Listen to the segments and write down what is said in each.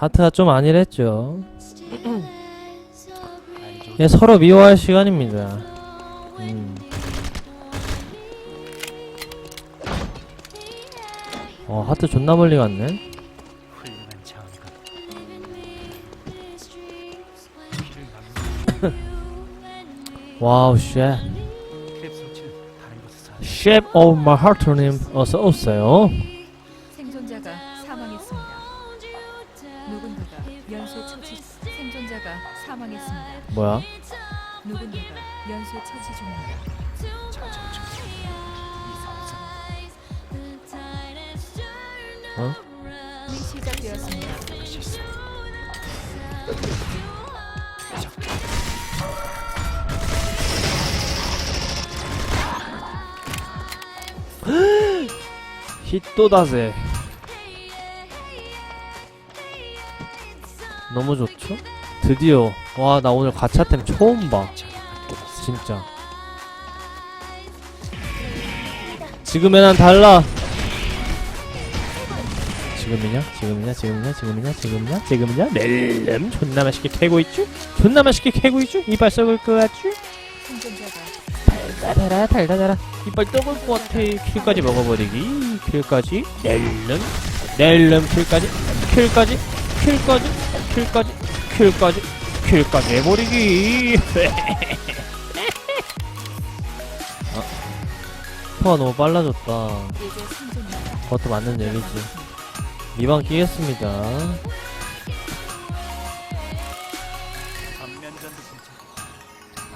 하트가 좀 아니랬죠. 예, 서로 미워할 시간입니다. 음. 어, 하트 존나 멀리 갔네. 와우, 쉣. 크랩 성취는 다른 곳에서 하는 셰프 오브 마하트님 어서 오세요. 사망했습니다. 뭐야? 누군가가 연쇄 처치 중입니다. 어? 시작되었습니다. 히또다세. 너무 좋죠? 드디어 와 나 오늘 가차템 처음 봐. 진짜. 지금의 난 달라. 지금이냐? 지금이냐? 지금이냐? 지금이냐? 지금이냐? 지금이냐? 멜름. 존나 맛있게 캐고 있죠 존나 맛있게 캐고 있죠 이빨 썩을 것 같죠 생존자가 달달아 달달아. 이빨 떡을 것 같아. 킬까지 먹어버리기. 킬까지? 낼름. 낼름 킬까지? 킬까지? 킬까지? 킬까지? 킬까지 킬까지 해버리기 아, 퍼가 너무 빨라졌다 그것도 맞는 얘기지 미방 끼겠습니다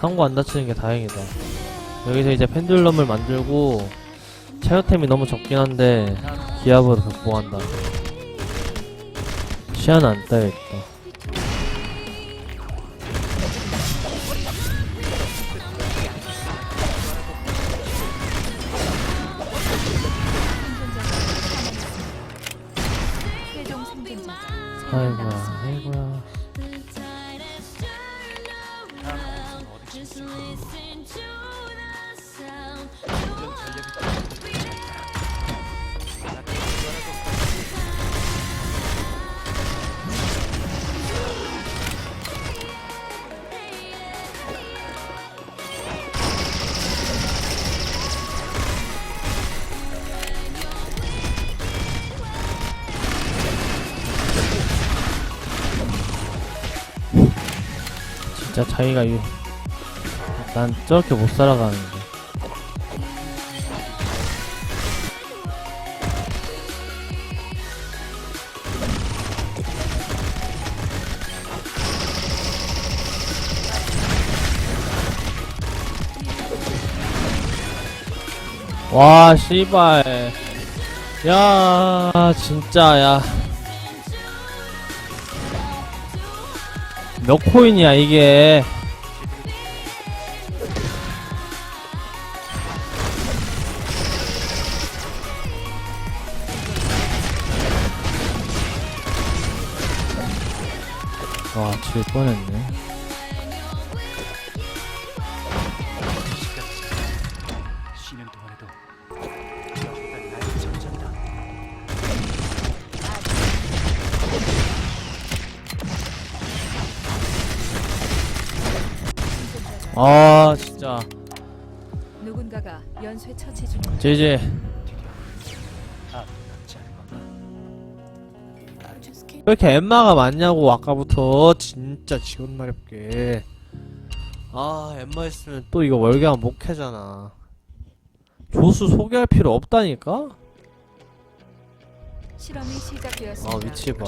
항구 안 다치는 게 다행이다. 여기서 이제 펜듈럼을 만들고 체어템이 너무 적긴 한데 기압으로 극복한다. 시야는 안 따야겠다. 아이고야, 남았습니다. 아이고야. 다음 곳은 어디 있 진짜 자기가 이, 난 저렇게 못 살아가는데. 와, 씨발. 야, 진짜, 야. 몇 코인이야, 이게. 와, 질 뻔했네. 아, 진짜. 누군가가 연쇄 처치 중입니다. 제제. 아 것. 왜 이렇게 엠마가 많냐고, 아까부터. 진짜 지원 마렵게. 아, 엠마 있으면 또 이거 월계하면 못 캐잖아. 조수 소개할 필요 없다니까? 실험이 시작되었습니다. 아, 위치 봐.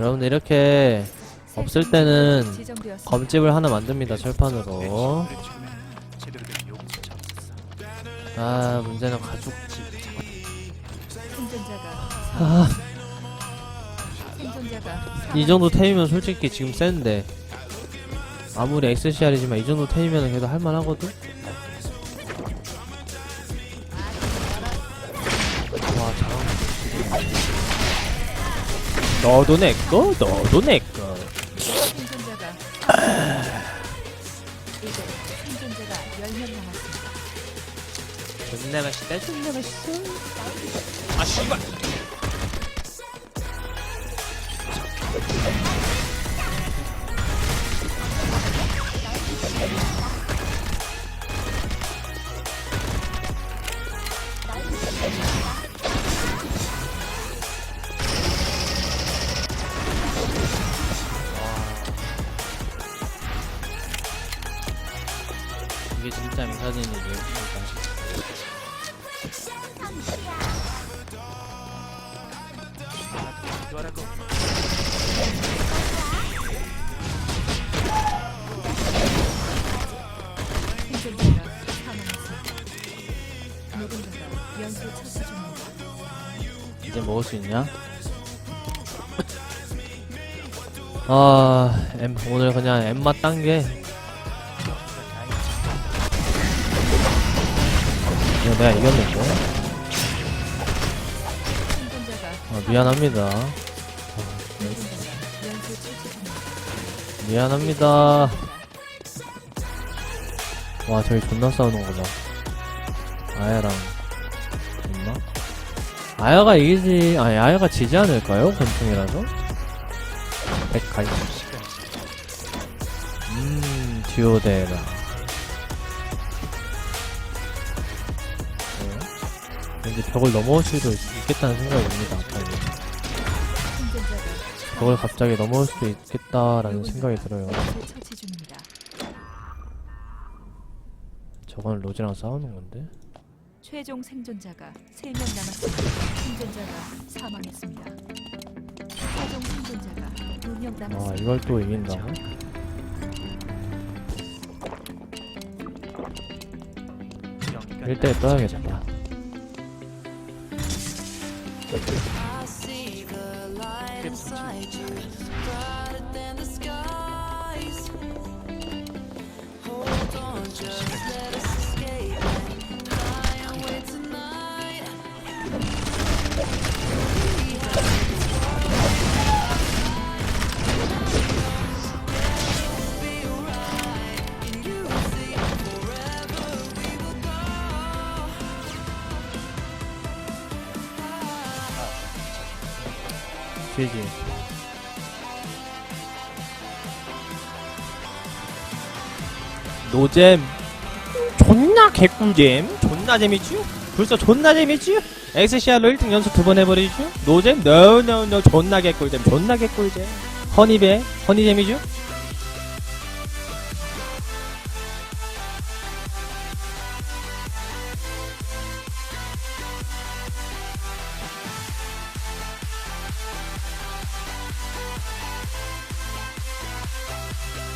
여러분들 이렇게 없을 때는. 검집을 하나 만듭니다, 철판으로. 잡았어. 아, 문제는 가죽. 아, 이 정도 템이면 솔직히 지금 센데. 아무리 XCR이지만 이 정도 템이면 그래도 할만하거든? 너도 내꺼, 너도 내꺼. 생존자가 이제 생존자가 10명 남았습니다. 존나 맛있다 존나 맛있어 아 씨발 이게 진짜 미사진이지 진짜 나도 기도하라고. 생존자가 사망했습니다. 누군가가 연쇄 처치 중입니다. 이제 먹을 수 있냐? 아, M, 오늘 그냥 엠마 딴 게 내가 이겼는데 아, 미안합니다. 미안합니다 와 저기 존나 싸우는 거봐 아야랑 있나? 아야가 이기지 아니 아야가 지지 않을까요? 권총이라서? 백가이 시간이 음 디오데라 왠지 벽을 넘어올 수도 있- 있겠다는 생각이 듭니다 빨리 생존자가 벽을 갑자기 넘어올 수도 있겠다라는 생각이 들어요. 저건 로즈랑 싸우는 건데 최종 생존자가 3명 남았습니다. 생존자가 사망했습니다. 최종 생존자가 2명 아 남았습니다. 이걸 또 이긴다고? 1대1 나의 떠야겠다 Just GG 노잼. 존나 개꿀잼. 존나 재밌쥬 벌써 존나 재밌쥬 엑스시알로 1등 연속 두 번 해버리쥬 노잼? 노노노 존나 개꿀잼. 존나 개꿀잼. 허니베 허니잼이쥬